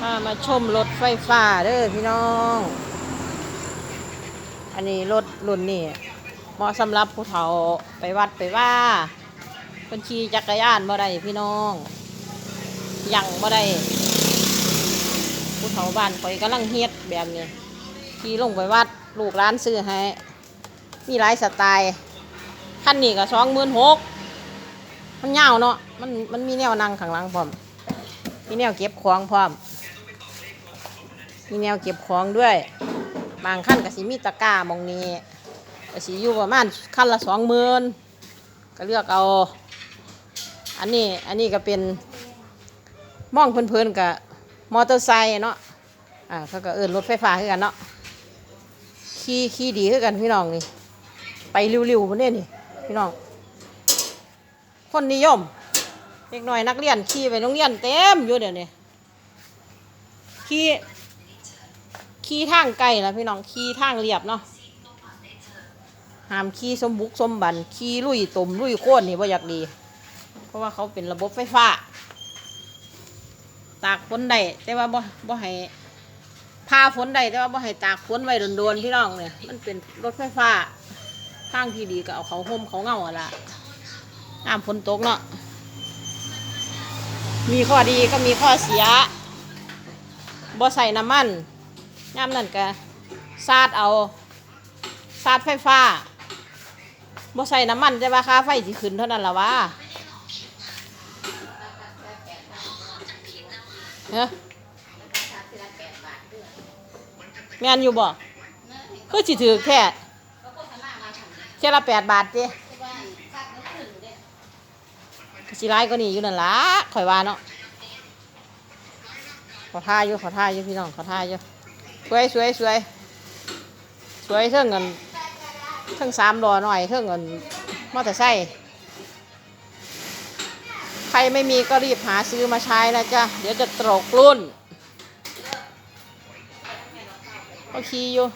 พามาชมรถไฟฟ้าเด้อพี่น้อง อันนี้รถรุ่นนี้เหมาะสำหรับผู้เฒ่าไปวัดไปว่าคนขี่จักรยานบ่ได้พี่น้องยังบ่ได้ผู้เฒ่าบ้านข่อยกำลังเฮ็ดแบบนี้ขี่ลงไปวัดลูกร้านซื้อให้ มีหลายสไตล์คันนี้ก็สองหมื่นหกมันยาวเนาะมันมันมีแนวนั่งข้างหลังพร้อมมีแนวเก็บของพร้อม มีแนวเก็บของด้วย บางขั้นก็สิมีตะกร้ามองนี้ก็สิอยู่ประมาณขั้นละสองหมื่นก็เลือกเอา อันนี้อันนี้ก็เป็นมองเพลินๆกับมอเตอร์ไซค์เนาะอ่าเขาก็เอินรถไฟฟ้าคือกันเนาะขี่ขี่ดีคือกันพี่น้องนี่ไปเร็วๆบนนี้นี่พี่น้อง คนนิยมเด็กน้อยนักเรียนขี่ไปโรงเรียนเต็มอยู่เดี๋ยวนี้ขี่ ขี่ทางไกลนะพี่น้องขี่ทางเรียบเนาะห้ามขี่สมบุกสมบันขี่ลุยตุ่มลุยโค่นนี่ว่าอยากดี เพราะว่าเขาเป็นระบบไฟฟ้า ตากฝนได้แต่ว่าบ่บ่ให้พาฝนได้แต่ว่าบ่ให้ตากฝนไว้โดนๆพี่น้องเนี่ยมันเป็นรถไฟฟ้าทางที่ดีก็เอาเขาห่มเขาเงาอะละน้ำฝนตกเนาะมีข้อดีก็มีข้อเสียบ่ใส่น้ำมัน ย่ำนั่นก็ซาดเอาซาดไฟฟ้าบ่ใส่น้ำมันจะว่าค่าไฟสิขึ้นเท่านั้นละวะเฮ้ยแม่นอยู่บ่คือสิถือแค่แค่ละแปดบาทเจ้สิร้ายก็นี่อยู่นั่นละข่อยว่าเนาะขอท่าอยู่ขอท่าอยู่พี่น้องขอท่าอยู่ วยสวยสวยสวยเท่งเงินเท่งสามดอหน่อยเท่งเงินมอเตอร์ไซค์ใครไม่มีก็รีบหาซื้อมาใช้นะจ๊ะ เดี๋ยวจะตกรุ่น ก็ขี่อยู่